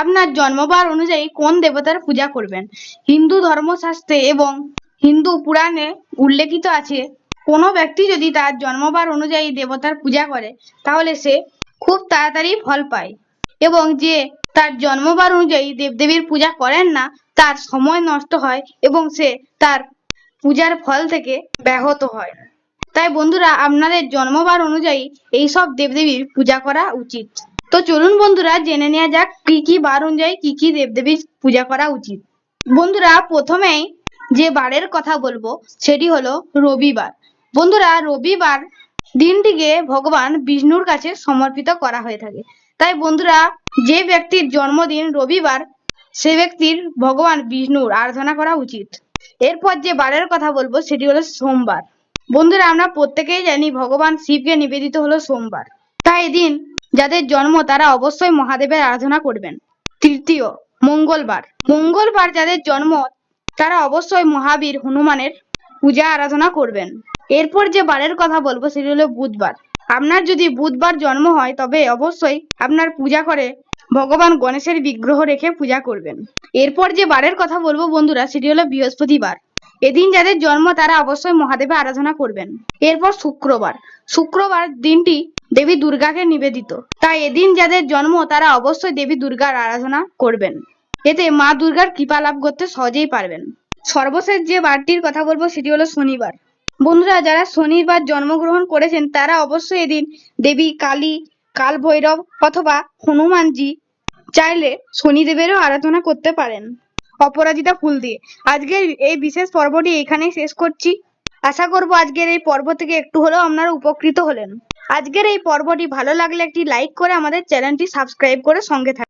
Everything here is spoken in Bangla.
আপনার জন্মবার অনুযায়ী কোন দেবতার পূজা করবেন? হিন্দু ধর্মশাস্ত্রে এবং হিন্দু পুরাণে উল্লেখিত আছে, কোনো ব্যক্তি যদি তার জন্মবার অনুযায়ী দেবতার পূজা করে, তাহলে সে খুব তাড়াতাড়ি ফল পায়। এবং যে তার জন্মবার অনুযায়ী দেবদেবীর পূজা করেন না, তার সময় নষ্ট হয় এবং সে তার পূজার ফল থেকে ব্যাহত হয়। তাই বন্ধুরা, আপনাদের জন্মবার অনুযায়ী এই সব দেবদেবীর পূজা করা উচিত। তো চলুন বন্ধুরা, জেনে নেওয়া যাক কি কি বার অনুযায়ী কি কি দেবদেবীর পূজা করা উচিত। বন্ধুরা, প্রথমেই যে বারের কথা বলব, সেটি হলো রবিবার। বন্ধুরা, রবিবার দিনটিকে ভগবান বিষ্ণুর কাছে সমর্পিত করা হয়ে থাকে। তাই বন্ধুরা, যে ব্যক্তির জন্মদিন রবিবার, সে ব্যক্তির ভগবান বিষ্ণুর আরাধনা করা উচিত। এরপর যে বারের কথা বলব, সেটি হলো সোমবার। বন্ধুরা, আমরা প্রত্যেকেই জানি ভগবান শিবকে নিবেদিত হলো সোমবার। তাই এদিন যাদের জন্ম তারা অবশ্যই মহাদেবের আরাধনা করবেন। তৃতীয়, মঙ্গলবার। মঙ্গলবার যাদের জন্ম, তারা অবশ্যই মহাবীর হনুমানের পূজা আরাধনা করবেন। এরপর যে বারের কথা বলব সেটি হলো বুধবার। আপনার যদি বুধবার জন্ম হয়, তবে অবশ্যই আপনার পূজা করে ভগবান গণেশের বিগ্রহ রেখে পূজা করবেন। এরপর যে বারের কথা বলব বন্ধুরা, সেটি হলো বৃহস্পতিবার। এদিন যাদের জন্ম, তারা অবশ্যই মহাদেবের আরাধনা করবেন। এরপর শুক্রবার। শুক্রবার দিনটি দেবী দুর্গাকে নিবেদিত। তাই এদিন যাদের জন্ম, তারা অবশ্যই দেবী দুর্গার আরাধনা করবেন। এতে মা দুর্গার কৃপা লাভ করতে সহজেই পারবেন। সর্বশেষ যে বারটির কথা বলব, সেটি হলো শনিবার। বন্ধুরা, যারা শনিবার জন্মগ্রহণ করেছেন, তারা অবশ্যই এদিন দেবী কালী কাল ভৈরব অথবা হনুমানজি চাইলে শনিদেবেরও আরাধনা করতে পারেন। অপরাজিতা ফুল দিয়ে। আজকের এই বিশেষ পর্বটি এখানেই শেষ করছি। আশা করব আজকের এই পর্ব থেকে একটু হলেও আপনারা উপকৃত হলেন। আজকের এই পর্বটি ভালো লাগলে একটি লাইক করে আমাদের চ্যানেলটি সাবস্ক্রাইব করে সঙ্গে থাকুন